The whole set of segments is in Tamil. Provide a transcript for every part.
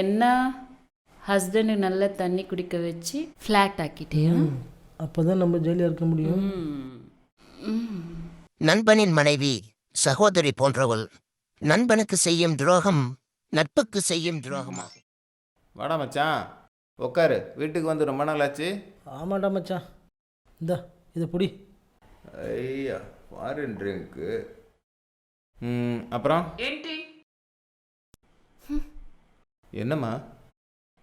என்ன ஹஸ்பண்டு நல்ல தண்ணி குடிக்க வச்சு ஃப்ளாட் ஆக்கிட்டியா அப்போ தான் நம்ம ஜெயிலில் இருக்க முடியும். நண்பனின் மனைவி சகோதரி போன்றவள் நண்பனுக்கு செய்யும் துரோகம் நட்புக்கு செய்யும் துரோகமாகும் வாடா மச்சான். உட்காரு வீட்டுக்கு வந்து ரொம்ப நாள் ஆச்சு ஆமாண்டா மச்சான். இந்தா இதை பிடி. ஐயா ஃபாரின் ட்ரிங்க்கு ம் அப்புறம்? ఏంటి என்னம்மா?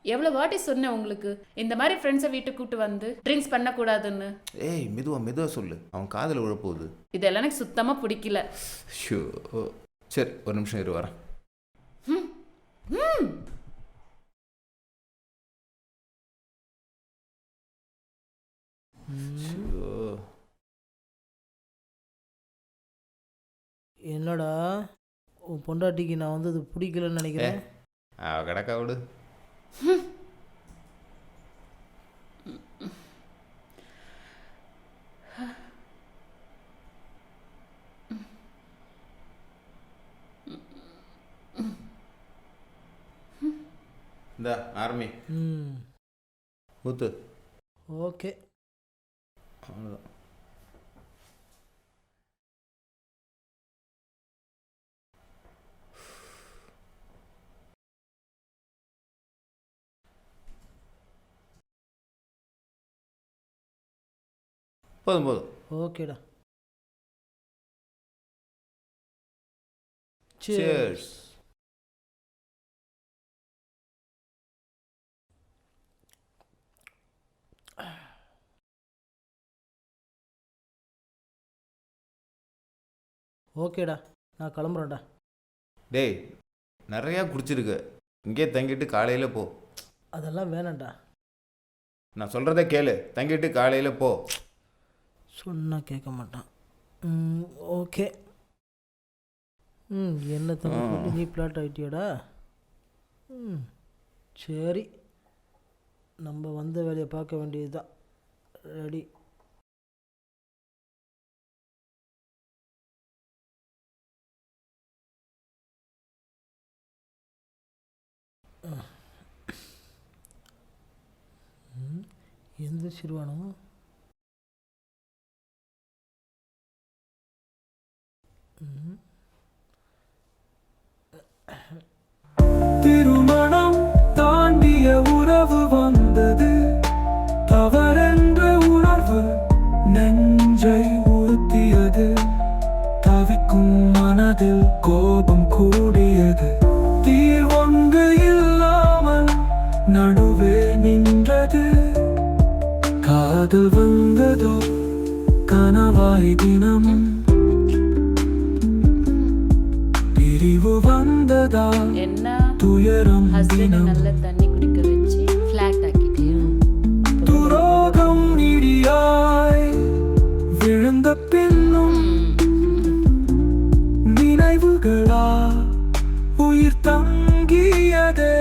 எவ்வளோ வாட்டி சொன்னேன் உங்களுக்கு? இந்த மாதிரி ஃப்ரெண்ட்ஸை வீட்டுக்கு கூட்டு வந்து ட்ரிங்க்ஸ் பண்ணக்கூடாதுன்னு. ஏய் மெதுவா மெதுவா சொல்லு. அவன் காதில் விழப்போகுது. இதெல்லாம் எனக்கு சுத்தமாக பிடிக்கல. ஷோ. சரி ஒரு நிமிஷம் இரு வரேன். ஷோ. என்னடா? உன் பொண்டாட்டிக்கு நான் வந்து இது பிடிக்கலன்னு நினைக்கிறேன். அவ கிடக்கா விடு இந்த ஆர்மி ம் ஊத்து போதும் போதும். ஓகேடா. Cheers. ஓகேடா நான் கிளம்புறேன்டா. டேய் நிறையா குடிச்சிருக்க. இங்கே தங்கிட்டு காலையில் போ. அதெல்லாம் வேணாம்டா. நான் சொல்கிறத கேளு. தங்கிட்டு காலையில் போ. சொன்னால் கேட்க மாட்டான். ஓகே. ம் என்ன தம்பி நீ பிளாட் ஆகிட்டியாடா ம் சரி. நம்ம வந்த வேலையை பார்க்க வேண்டியது தான் ரெடி எந்த சிறுவானோ திருமணம் தாண்டிய உறவு வந்தது. தவறென்ற உணர்வு நெஞ்சை உறுத்தியது. தவிக்கும் மனதில் கோபம் கூடியது. தீர்வொன்று இல்லாமல் நடுவே நின்றது. காதல் வந்ததோ கனவாய் தினமும் வந்ததா என்ன? துயரம் தினம். நல்ல தண்ணி குடிக்க வச்சு ஃப்ளாட் ஆக்கிட்டியா துரோகம் இடியாய் விழுந்த பின்னும் நினைவுகளா உயிர் தங்கியதே.